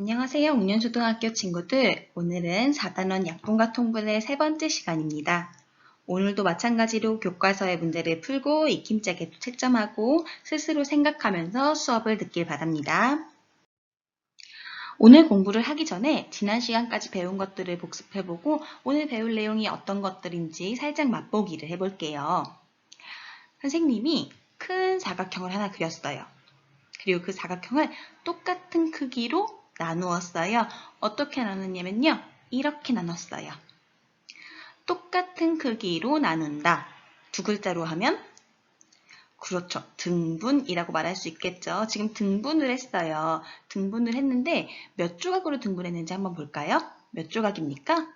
안녕하세요. 웅년초등학교 친구들. 오늘은 4단원 약분과 통분의 세 번째 시간입니다. 오늘도 마찬가지로 교과서의 문제를 풀고 익힘짝에도 채점하고 스스로 생각하면서 수업을 듣길 바랍니다. 오늘 공부를 하기 전에 지난 시간까지 배운 것들을 복습해보고 오늘 배울 내용이 어떤 것들인지 살짝 맛보기를 해볼게요. 선생님이 큰 사각형을 하나 그렸어요. 그리고 그 사각형을 똑같은 크기로 나누었어요. 어떻게 나눴냐면요. 이렇게 나눴어요. 똑같은 크기로 나눈다. 두 글자로 하면 그렇죠. 등분이라고 말할 수 있겠죠. 지금 등분을 했어요. 등분을 했는데 몇 조각으로 등분했는지 한번 볼까요? 몇 조각입니까?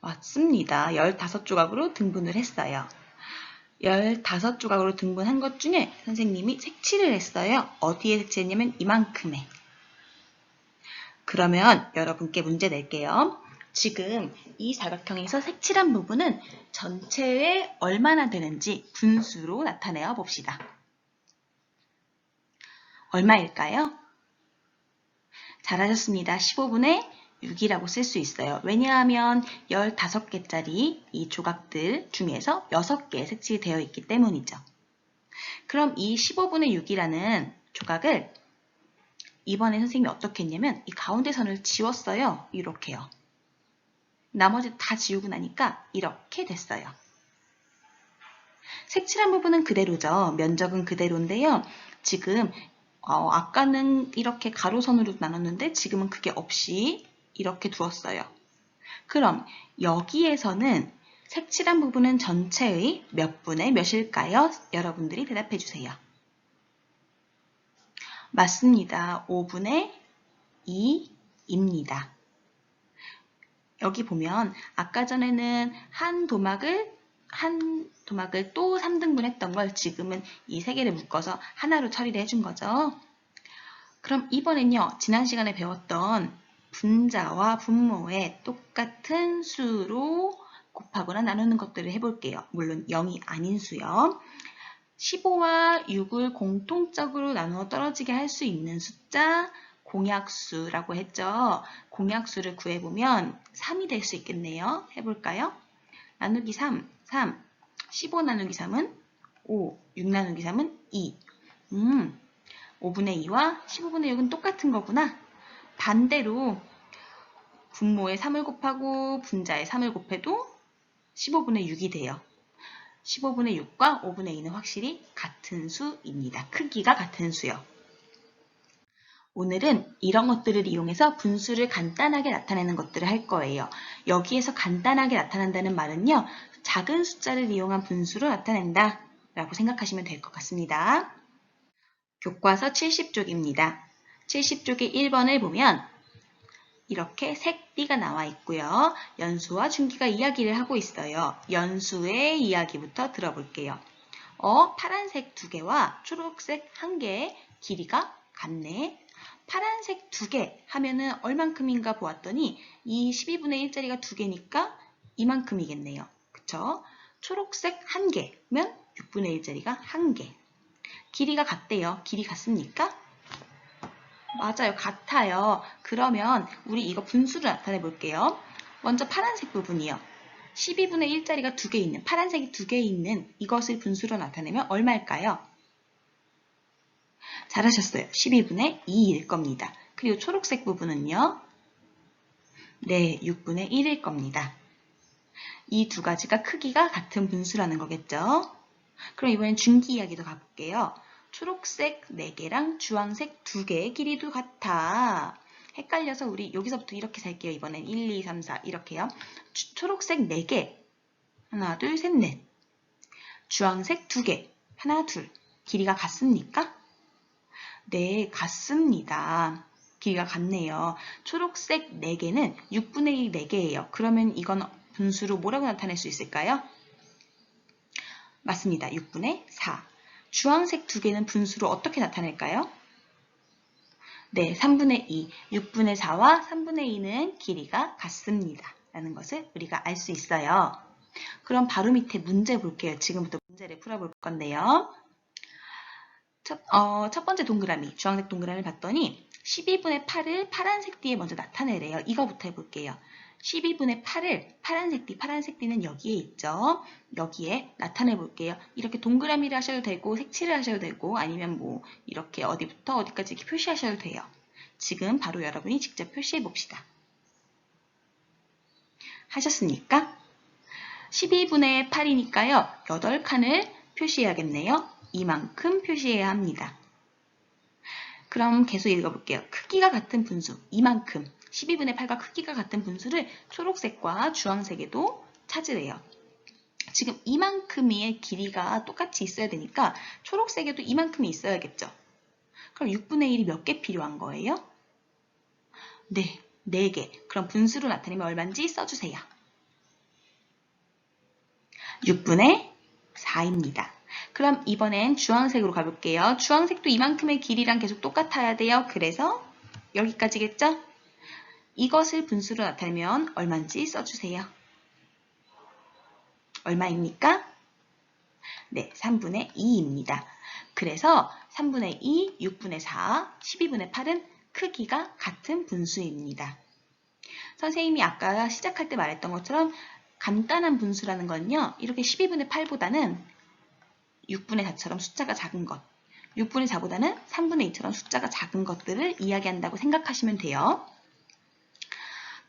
맞습니다. 15조각으로 등분을 했어요. 15조각으로 등분한 것 중에 선생님이 색칠을 했어요. 어디에 색칠했냐면 이만큼에. 그러면 여러분께 문제 낼게요. 지금 이 사각형에서 색칠한 부분은 전체에 얼마나 되는지 분수로 나타내어 봅시다. 얼마일까요? 잘하셨습니다. 15분의 6이라고 쓸 수 있어요. 왜냐하면 15개짜리 이 조각들 중에서 6개 색칠되어 있기 때문이죠. 그럼 이 15분의 6이라는 조각을 이번에 선생님이 어떻게 했냐면 이 가운데 선을 지웠어요. 이렇게요. 나머지 다 지우고 나니까 이렇게 됐어요. 색칠한 부분은 그대로죠. 면적은 그대로인데요. 지금 어, 아까는 이렇게 가로선으로 나눴는데 지금은 그게 없이 이렇게 두었어요. 그럼 여기에서는 색칠한 부분은 전체의 몇 분의 몇일까요? 여러분들이 대답해 주세요. 맞습니다. 5분의 2입니다. 여기 보면 아까 전에는 한 도막을 한 도막을 또 3등분 했던 걸 지금은 이 세 개를 묶어서 하나로 처리를 해준 거죠. 그럼 이번엔요. 지난 시간에 배웠던 분자와 분모의 똑같은 수로 곱하거나 나누는 것들을 해볼게요. 물론 0이 아닌 수요. 15와 6을 공통적으로 나누어 떨어지게 할 수 있는 숫자 공약수라고 했죠. 공약수를 구해보면 3이 될 수 있겠네요. 해볼까요? 나누기 3, 3. 15 나누기 3은 5, 6 나누기 3은 2. 음, 5분의 2와 15분의 6은 똑같은 거구나. 반대로 분모에 3을 곱하고 분자에 3을 곱해도 15분의 6이 돼요. 15분의 6과 5분의 2는 확실히 같은 수입니다. 크기가 같은 수요. 오늘은 이런 것들을 이용해서 분수를 간단하게 나타내는 것들을 할 거예요. 여기에서 간단하게 나타난다는 말은요. 작은 숫자를 이용한 분수로 나타낸다 라고 생각하시면 될 것 같습니다. 교과서 70쪽입니다. 70쪽의 1번을 보면 이렇게 색비가 나와 있고요. 연수와 중기가 이야기를 하고 있어요. 연수의 이야기부터 들어볼게요. 어, 파란색 두 개와 초록색 한 개의 길이가 같네. 파란색 두 개 하면은 얼만큼인가 보았더니 이 12분의 1짜리가 두 개니까 이만큼이겠네요. 그쵸? 초록색 한 개면 6분의 1짜리가 한 개. 길이가 같대요. 길이 같습니까? 맞아요. 같아요. 그러면 우리 이거 분수를 나타내 볼게요. 먼저 파란색 부분이요. 12분의 1짜리가 두 개 있는 파란색이 두 개 있는 이것을 분수로 나타내면 얼마일까요? 잘하셨어요. 12분의 2일 겁니다. 그리고 초록색 부분은요. 네, 6분의 1일 겁니다. 이 두 가지가 크기가 같은 분수라는 거겠죠? 그럼 이번엔 중기 이야기도 가볼게요. 초록색 4개랑 주황색 2개의 길이도 같아. 헷갈려서 우리 여기서부터 이렇게 살게요. 이번엔 1, 2, 3, 4 이렇게요. 주, 초록색 4개. 하나, 둘, 셋, 넷. 주황색 2개. 하나, 둘. 길이가 같습니까? 네, 같습니다. 길이가 같네요. 초록색 4개는 6분의 1 4개예요. 그러면 이건 분수로 뭐라고 나타낼 수 있을까요? 맞습니다. 6분의 4. 주황색 두 개는 분수로 어떻게 나타낼까요? 네, 3분의 2. 6분의 4와 3분의 2는 길이가 같습니다. 라는 것을 우리가 알 수 있어요. 그럼 바로 밑에 문제 볼게요. 지금부터 문제를 풀어볼 건데요. 첫, 어, 첫 번째 동그라미, 주황색 동그라미를 봤더니 12분의 8을 파란색 띠에 먼저 나타내래요. 이거부터 해볼게요. 12분의 8을 파란색 띠, 파란색 띠는 여기에 있죠. 여기에 나타내 볼게요. 이렇게 동그라미를 하셔도 되고 색칠을 하셔도 되고 아니면 뭐 이렇게 어디부터 어디까지 이렇게 표시하셔도 돼요. 지금 바로 여러분이 직접 표시해 봅시다. 하셨습니까? 12분의 8이니까요. 8칸을 표시해야겠네요. 이만큼 표시해야 합니다. 그럼 계속 읽어볼게요. 크기가 같은 분수, 이만큼. 12분의 8과 크기가 같은 분수를 초록색과 주황색에도 찾으래요. 지금 이만큼의 길이가 똑같이 있어야 되니까 초록색에도 이만큼이 있어야겠죠. 그럼 6분의 1이 몇 개 필요한 거예요? 네, 4개. 그럼 분수로 나타내면 얼마인지 써주세요. 6분의 4입니다. 그럼 이번엔 주황색으로 가볼게요. 주황색도 이만큼의 길이랑 계속 똑같아야 돼요. 그래서 여기까지겠죠? 이것을 분수로 나타내면 얼마인지 써주세요. 얼마입니까? 네, 3분의 2입니다. 그래서 3분의 2, 6분의 4, 12분의 8은 크기가 같은 분수입니다. 선생님이 아까 시작할 때 말했던 것처럼 간단한 분수라는 건요. 이렇게 12분의 8보다는 6분의 4처럼 숫자가 작은 것, 6분의 4보다는 3분의 2처럼 숫자가 작은 것들을 이야기한다고 생각하시면 돼요.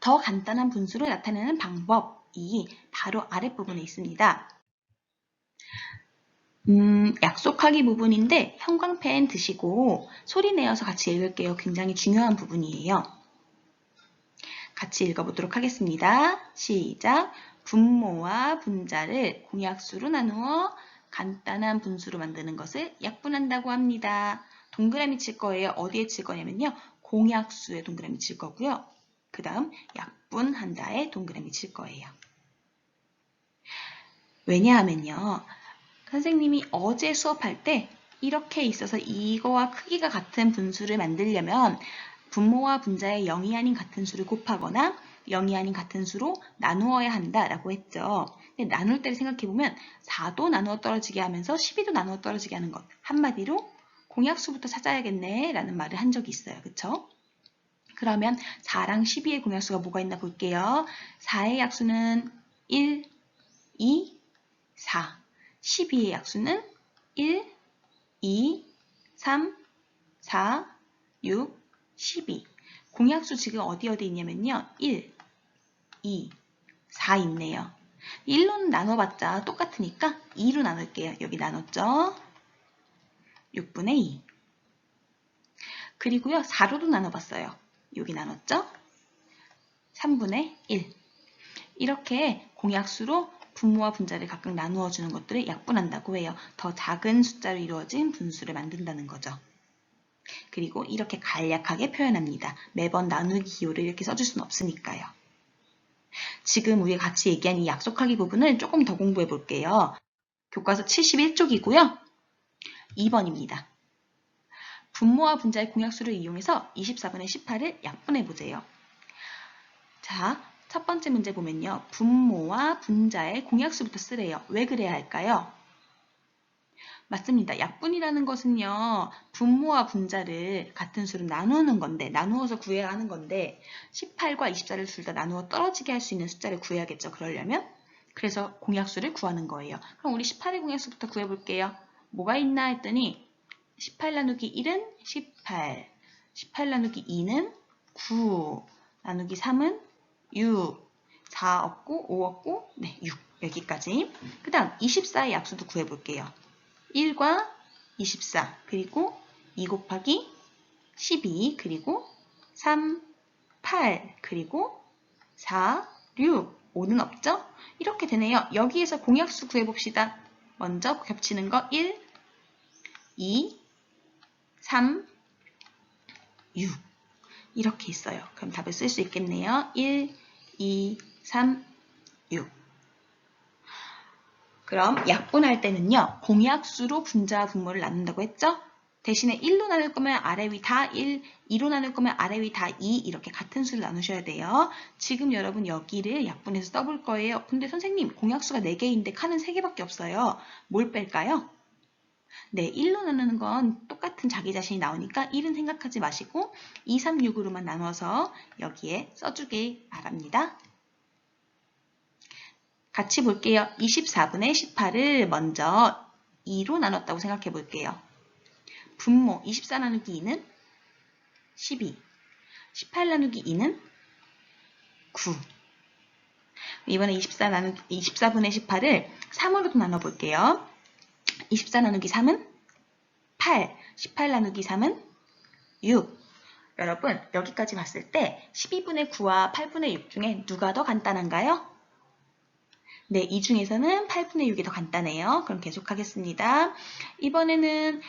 더 간단한 분수를 나타내는 방법이 바로 아랫부분에 있습니다. 음, 약속하기 부분인데 형광펜 드시고 소리 내어서 같이 읽을게요. 굉장히 중요한 부분이에요. 같이 읽어보도록 하겠습니다. 시작! 분모와 분자를 공약수로 나누어 간단한 분수로 만드는 것을 약분한다고 합니다. 동그라미 칠 거예요. 어디에 칠 거냐면요. 공약수에 동그라미 칠 거고요. 그 다음 약분 한다에 동그라미 칠 거예요. 왜냐하면요. 선생님이 어제 수업할 때 이렇게 있어서 이거와 크기가 같은 분수를 만들려면 분모와 분자의 0이 아닌 같은 수를 곱하거나 0이 아닌 같은 수로 나누어야 한다라고 했죠. 근데 나눌 때를 생각해보면 4도 나누어 떨어지게 하면서 12도 나누어 떨어지게 하는 것. 한마디로 공약수부터 찾아야겠네 라는 말을 한 적이 있어요. 그쵸? 그러면 4랑 12의 공약수가 뭐가 있나 볼게요. 4의 약수는 1, 2, 4. 12의 약수는 1, 2, 3, 4, 6, 12. 공약수 지금 어디 어디 있냐면요. 1, 2, 4 있네요. 1로는 나눠봤자 똑같으니까 2로 나눌게요. 여기 나눴죠? 6분의 2. 그리고요. 4로도 나눠봤어요. 여기 나눴죠? 3분의 1. 이렇게 공약수로 분모와 분자를 각각 나누어 주는 것들을 약분한다고 해요. 더 작은 숫자로 이루어진 분수를 만든다는 거죠. 그리고 이렇게 간략하게 표현합니다. 매번 나누기 기호를 이렇게 써줄 수는 없으니까요. 지금 우리가 같이 얘기한 이 약속하기 부분을 조금 더 공부해 볼게요. 교과서 71쪽이고요. 2번입니다. 분모와 분자의 공약수를 이용해서 24분의 18을 약분해 보세요. 자, 첫 번째 문제 보면요. 분모와 분자의 공약수부터 쓰래요. 왜 그래야 할까요? 맞습니다. 약분이라는 것은요. 분모와 분자를 같은 수로 나누는 건데 나누어서 구해야 하는 건데 18과 24를 둘 다 나누어 떨어지게 할 수 있는 숫자를 구해야겠죠. 그러려면 그래서 공약수를 구하는 거예요. 그럼 우리 18의 공약수부터 구해볼게요. 뭐가 있나 했더니 18 나누기 1은 18, 18 나누기 2는 9, 나누기 3은 6, 4 없고 5 없고 네, 6 여기까지. 그 다음 24의 약수도 구해볼게요. 1과 24 그리고 2 곱하기 12 그리고 3, 8 그리고 4, 6 5는 없죠? 이렇게 되네요. 여기에서 공약수 구해봅시다. 먼저 겹치는 거 1, 2, 3, 6 이렇게 있어요. 그럼 답을 쓸 수 있겠네요. 1, 2, 3, 6 그럼 약분할 때는요. 공약수로 분자와 분모를 나눈다고 했죠? 대신에 1로 나눌 거면 아래 위 다 1, 2로 나눌 거면 아래 위 다 2 이렇게 같은 수를 나누셔야 돼요. 지금 여러분 여기를 약분해서 써볼 거예요. 근데 선생님 공약수가 4개인데 칸은 3개밖에 없어요. 뭘 뺄까요? 네, 1로 나누는 건 똑같은 자기 자신이 나오니까 1은 생각하지 마시고 2, 3, 6으로만 나눠서 여기에 써주길 바랍니다. 같이 볼게요. 24분의 18을 먼저 2로 나눴다고 생각해 볼게요. 분모 24 나누기 2는 12, 18 나누기 2는 9. 이번에 24 나누기 24분의 18을 3으로도 나눠 볼게요. 24 나누기 3은 8, 18 나누기 3은 6. 여러분, 여기까지 봤을 때 12분의 9와 8분의 6 중에 누가 더 간단한가요? 네, 이 중에서는 8분의 6이 더 간단해요. 그럼 계속하겠습니다. 이번에는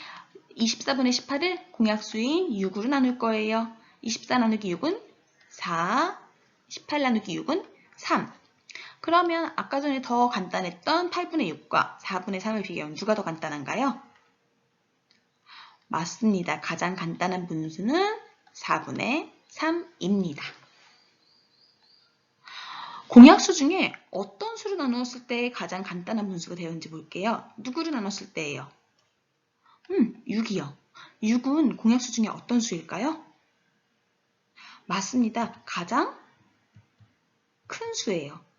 24분의 18을 공약수인 6으로 나눌 거예요. 24 나누기 6은 4, 18 나누기 6은 3. 그러면 아까 전에 더 간단했던 8분의 6과 4분의 3을 비교하면 누가 더 간단한가요? 맞습니다. 가장 간단한 분수는 4분의 3입니다. 공약수 중에 어떤 수로 나누었을 때 가장 간단한 분수가 되었는지 볼게요. 누구로 나눴을 때예요? 음, 6이요. 6은 공약수 중에 어떤 수일까요? 맞습니다. 가장 큰 수예요.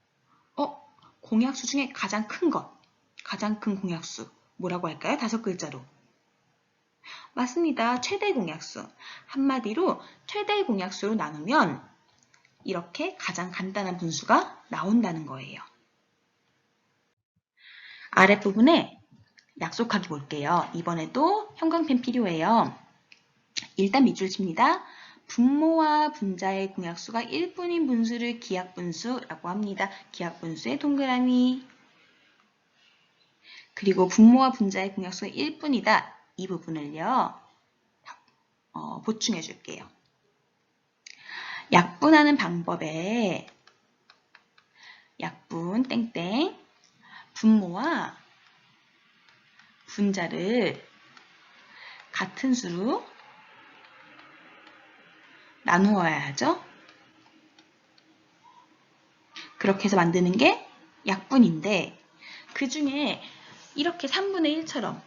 어, 공약수 중에 가장 큰 것. 가장 큰 공약수. 뭐라고 할까요? 다섯 글자로. 맞습니다. 최대 공약수. 한마디로 최대 공약수로 나누면 이렇게 가장 간단한 분수가 나온다는 거예요. 아랫부분에 약속하기 볼게요. 이번에도 형광펜 필요해요. 일단 밑줄 칩니다. 분모와 분자의 공약수가 1분인 분수를 기약분수라고 합니다. 기약분수의 동그라미. 그리고 분모와 분자의 공약수가 1분이다. 이 부분을요. 어, 보충해 줄게요. 약분하는 방법에 약분 땡땡 분모와 분자를 같은 수로 나누어야 하죠. 그렇게 해서 만드는 게 약분인데 그 중에 이렇게 3분의 1처럼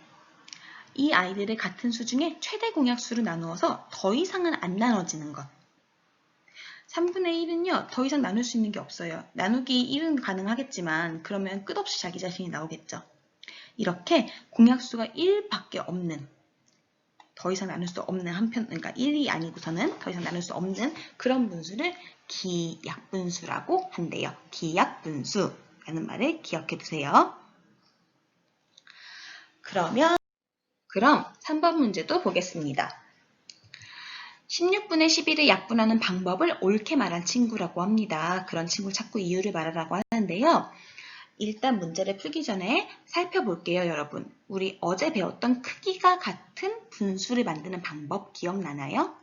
이 아이들을 같은 수 중에 최대 공약수로 나누어서 더 이상은 안 나눠지는 것. 3분의 1은요, 더 이상 나눌 수 있는 게 없어요. 나누기 1은 가능하겠지만, 그러면 끝없이 자기 자신이 나오겠죠. 이렇게 공약수가 1밖에 없는, 더 이상 나눌 수 없는 한편, 그러니까 1이 아니고서는 더 이상 나눌 수 없는 그런 분수를 기약분수라고 한대요. 기약분수라는 말을 기억해 두세요. 그러면, 그럼 3번 문제도 보겠습니다. 16분의 11을 약분하는 방법을 옳게 말한 친구라고 합니다. 그런 친구를 찾고 이유를 말하라고 하는데요. 일단 문제를 풀기 전에 살펴볼게요, 여러분. 우리 어제 배웠던 크기가 같은 분수를 만드는 방법 기억나나요?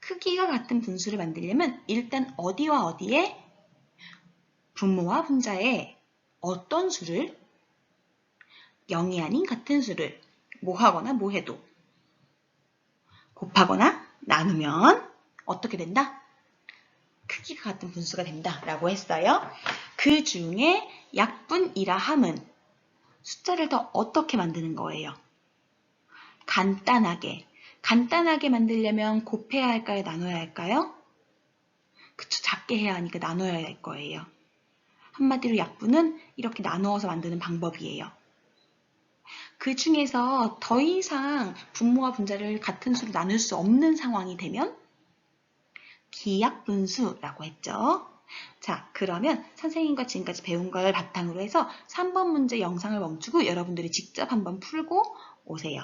크기가 같은 분수를 만들려면 일단 어디와 어디에 분모와 분자에 어떤 수를 0이 아닌 같은 수를 뭐 하거나 뭐 해도 곱하거나 나누면 어떻게 된다? 크기가 같은 분수가 된다 라고 했어요. 그 중에 약분이라 함은 숫자를 더 어떻게 만드는 거예요? 간단하게. 간단하게 만들려면 곱해야 할까요? 나눠야 할까요? 그쵸, 작게 해야 하니까 나눠야 할 거예요. 한마디로 약분은 이렇게 나누어서 만드는 방법이에요. 그 중에서 더 이상 분모와 분자를 같은 수로 나눌 수 없는 상황이 되면 기약분수라고 했죠. 자, 그러면 선생님과 지금까지 배운 걸 바탕으로 해서 3번 문제 영상을 멈추고 여러분들이 직접 한번 풀고 오세요.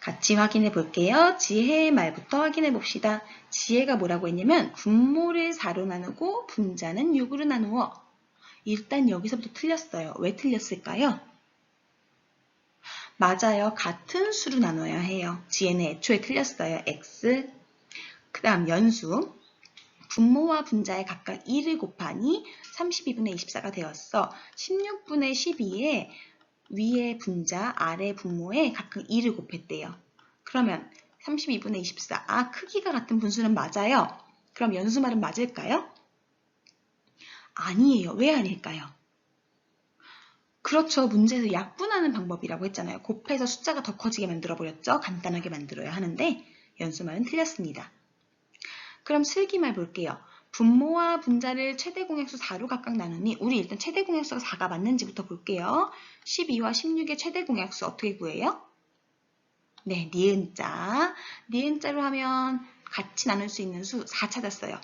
같이 확인해 볼게요. 지혜의 말부터 확인해 봅시다. 지혜가 뭐라고 했냐면 분모를 4로 나누고 분자는 6으로 나누어 일단 여기서부터 틀렸어요. 왜 틀렸을까요? 맞아요. 같은 수로 나눠야 해요. 지혜는 애초에 틀렸어요. x 그 다음 연수 분모와 분자에 각각 1을 곱하니 32분의 24가 되었어. 16분의 12에 위에 분자, 아래 분모에 각각 2를 곱했대요. 그러면 32분의 24, 아 크기가 같은 분수는 맞아요. 그럼 연수말은 맞을까요? 아니에요. 왜 아닐까요? 그렇죠. 문제에서 약분하는 방법이라고 했잖아요. 곱해서 숫자가 더 커지게 만들어버렸죠. 간단하게 만들어야 하는데 연수말은 틀렸습니다. 그럼 슬기말 볼게요. 분모와 분자를 최대 공약수 4로 각각 나누니 우리 일단 최대 공약수가 4가 맞는지부터 볼게요. 12와 16의 최대 공약수 어떻게 구해요? 네, 니은자. 니은자로 하면 같이 나눌 수 있는 수 4 찾았어요.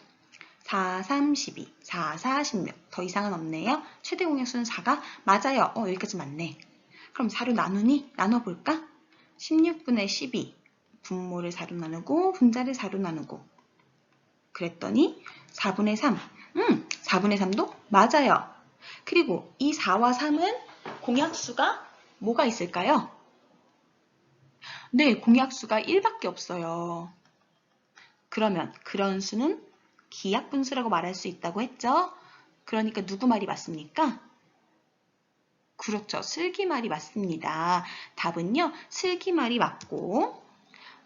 4, 3, 12, 4, 4, 16. 더 이상은 없네요. 최대 공약수는 4가 맞아요. 어, 여기까지 맞네. 그럼 4로 나누니? 나눠볼까? 16분의 12. 분모를 4로 나누고 분자를 4로 나누고 그랬더니 4분의 3. 음, 4분의 3도 맞아요. 그리고 이 4와 3은 공약수가 뭐가 있을까요? 네, 공약수가 1밖에 없어요. 그러면 그런 수는 기약분수라고 말할 수 있다고 했죠? 그러니까 누구 말이 맞습니까? 그렇죠. 슬기 말이 맞습니다. 답은요. 슬기 말이 맞고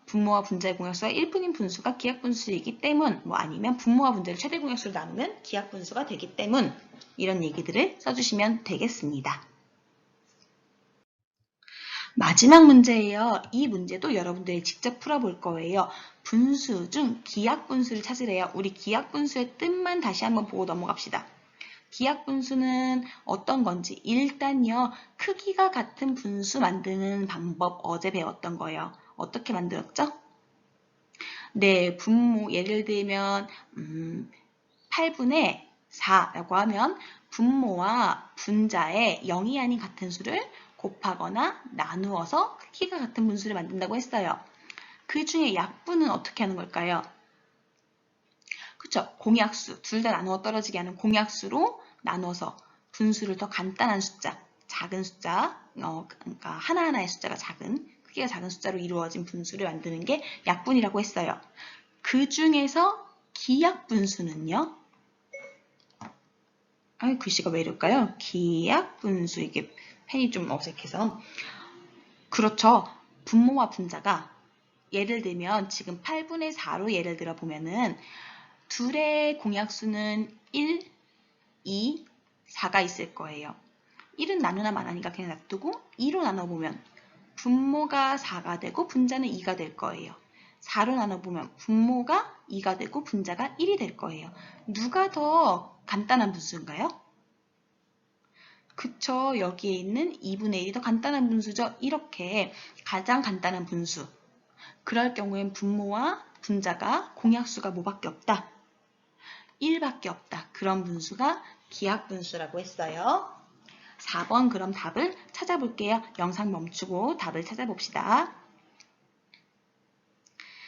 분모와 분자의 공약수가 1분인 분수가 기약분수이기 때문 뭐 아니면 분모와 분자를 최대 공약수로 나누면 기약분수가 되기 때문 이런 얘기들을 써주시면 되겠습니다. 마지막 문제예요. 이 문제도 여러분들이 직접 풀어볼 거예요. 분수 중 기약분수를 찾으래요. 우리 기약분수의 뜻만 다시 한번 보고 넘어갑시다. 기약분수는 어떤 건지 일단요. 크기가 같은 분수 만드는 방법 어제 배웠던 거예요. 어떻게 만들었죠? 네, 분모 예를 들면 음, 8분의 4라고 하면 분모와 분자의 0이 아닌 같은 수를 곱하거나 나누어서 크기가 같은 분수를 만든다고 했어요. 그 중에 약분은 어떻게 하는 걸까요? 그쵸? 공약수, 둘 다 나누어 떨어지게 하는 공약수로 나눠서 분수를 더 간단한 숫자, 작은 숫자, 어, 그러니까 하나하나의 숫자가 작은, 크기가 작은 숫자로 이루어진 분수를 만드는 게 약분이라고 했어요. 그 중에서 기약분수는요? 아, 글씨가 왜 이럴까요? 기약분수, 이게 펜이 좀 어색해서. 그렇죠. 분모와 분자가 예를 들면 지금 8분의 4로 예를 들어 보면은 둘의 공약수는 1, 2, 4가 있을 거예요. 1은 나누나 마나니까 그냥 놔두고 2로 나눠보면 분모가 4가 되고 분자는 2가 될 거예요. 4로 나눠보면 분모가 2가 되고 분자가 1이 될 거예요. 누가 더 간단한 분수인가요? 그쵸. 여기에 있는 2분의 1이 더 간단한 분수죠. 이렇게 가장 간단한 분수. 그럴 경우엔 분모와 분자가 공약수가 뭐밖에 없다? 1밖에 없다. 그런 분수가 기하분수라고 했어요. 4번 그럼 답을 찾아볼게요. 영상 멈추고 답을 찾아봅시다.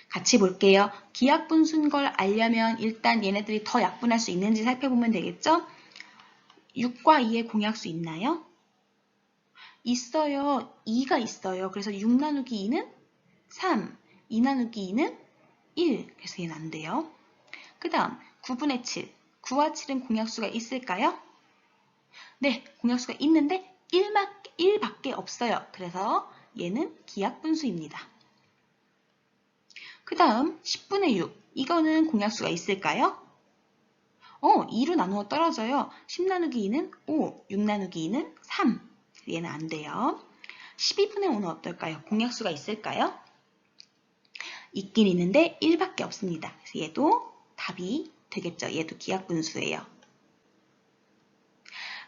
같이 볼게요. 기약분수인 걸 알려면 일단 얘네들이 더 약분할 수 있는지 살펴보면 되겠죠? 6과 2의 공약수 있나요? 있어요. 2가 있어요. 그래서 6 나누기 2는 3, 2 나누기 2는 1. 그래서 얘는 안 돼요. 그 다음 9분의 7. 9와 7은 공약수가 있을까요? 네, 공약수가 있는데 1밖에 없어요. 그래서 얘는 기약분수입니다. 그 다음 10분의 6. 이거는 공약수가 있을까요? 어, 2로 나누어 떨어져요. 10 나누기 2는 5, 6 나누기 2는 3. 얘는 안 돼요. 12분의 5는 어떨까요? 공약수가 있을까요? 있긴 있는데 1밖에 없습니다. 그래서 얘도 답이 되겠죠. 얘도 기약분수예요.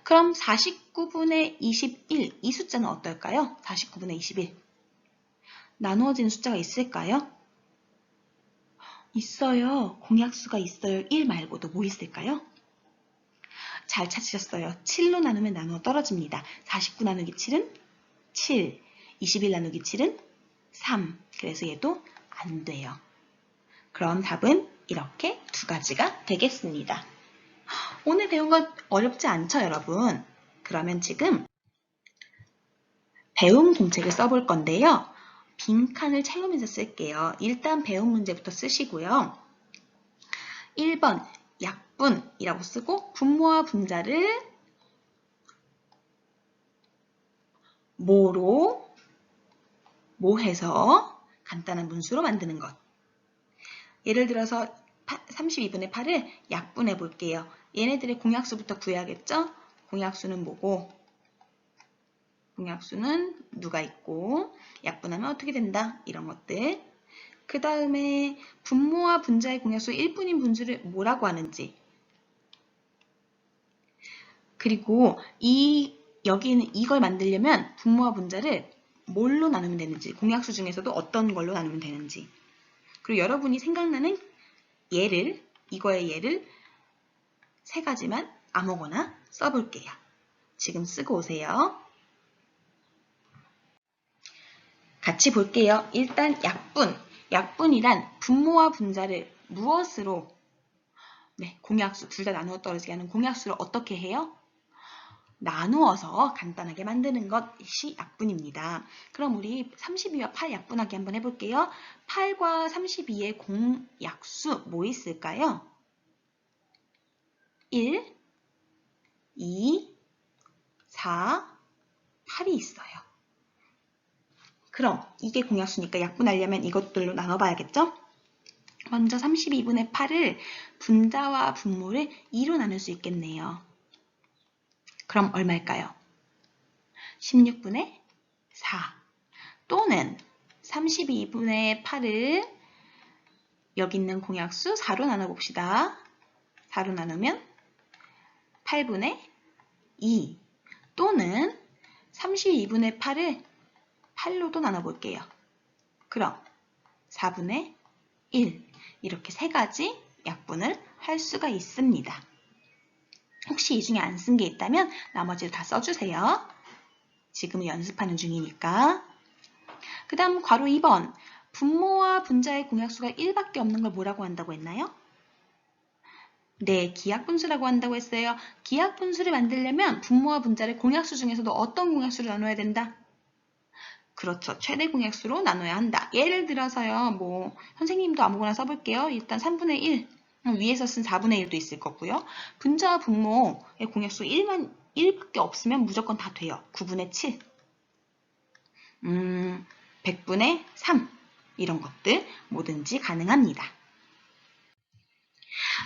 그럼 49분의 21, 이 숫자는 어떨까요? 49분의 21. 나누어진 숫자가 있을까요? 있어요. 공약수가 있어요. 1 말고도 뭐 있을까요? 잘 찾으셨어요. 7로 나누면 나누어 떨어집니다. 49 나누기 7은 7, 21 나누기 7은 3. 그래서 얘도 안 돼요. 그럼 답은 이렇게 두 가지가 되겠습니다. 오늘 배운 건 어렵지 않죠, 여러분? 그러면 지금 배움 공책을 써볼 건데요. 빈칸을 채우면서 쓸게요. 일단 배움 문제부터 쓰시고요. 1번 약분이라고 쓰고 분모와 분자를 모로 모해서 간단한 분수로 만드는 것. 예를 들어서 32분의 8을 약분해 볼게요. 얘네들의 공약수부터 구해야겠죠? 공약수는 뭐고? 공약수는 누가 있고 약분하면 어떻게 된다 이런 것들 그 다음에 분모와 분자의 공약수 1분인 분수를 뭐라고 하는지 그리고 이 여기는 이걸 만들려면 분모와 분자를 뭘로 나누면 되는지 공약수 중에서도 어떤 걸로 나누면 되는지 그리고 여러분이 생각나는 예를 이거의 예를 세 가지만 아무거나 써볼게요. 지금 쓰고 오세요. 같이 볼게요. 일단 약분. 약분이란 분모와 분자를 무엇으로 네, 공약수 둘 다 나누어 떨어지게 하는 공약수를 어떻게 해요? 나누어서 간단하게 만드는 것이 약분입니다. 그럼 우리 32와 8 약분하기 한번 해볼게요. 8과 32의 공약수 뭐 있을까요? 1, 2, 4, 8이 있어요. 그럼 이게 공약수니까 약분하려면 이것들로 나눠봐야겠죠? 먼저 32분의 8을 분자와 분모를 2로 나눌 수 있겠네요. 그럼 얼마일까요? 16분의 4 또는 32분의 8을 여기 있는 공약수 4로 나눠봅시다. 4로 나누면 8분의 2 또는 32분의 8을 8로도 나눠볼게요. 그럼 4분의 1 이렇게 세 가지 약분을 할 수가 있습니다. 혹시 이 중에 안 쓴 게 있다면 나머지를 다 써주세요. 지금은 연습하는 중이니까. 그 다음 괄호 2번 분모와 분자의 공약수가 1밖에 없는 걸 뭐라고 한다고 했나요? 네, 기하분수라고 한다고 했어요. 기하분수를 만들려면 분모와 분자를 공약수 중에서도 어떤 공약수로 나눠야 된다? 그렇죠. 최대 공약수로 나눠야 한다. 예를 들어서요. 뭐 선생님도 아무거나 써볼게요. 일단 3분의 1 위에서 쓴 4분의 1도 있을 거고요. 분자와 분모의 공약수 1만 1밖에 없으면 무조건 다 돼요. 9분의 7, 음, 100분의 3 이런 것들 뭐든지 가능합니다.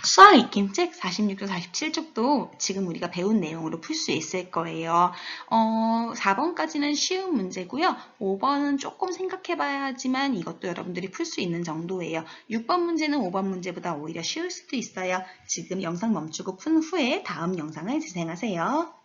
수학 익힘책 46쪽, 47쪽도 지금 우리가 배운 내용으로 풀 수 있을 거예요. 어, 4번까지는 쉬운 문제고요. 5번은 조금 생각해봐야지만 이것도 여러분들이 풀 수 있는 정도예요. 6번 문제는 5번 문제보다 오히려 쉬울 수도 있어요. 지금 영상 멈추고 푼 후에 다음 영상을 재생하세요.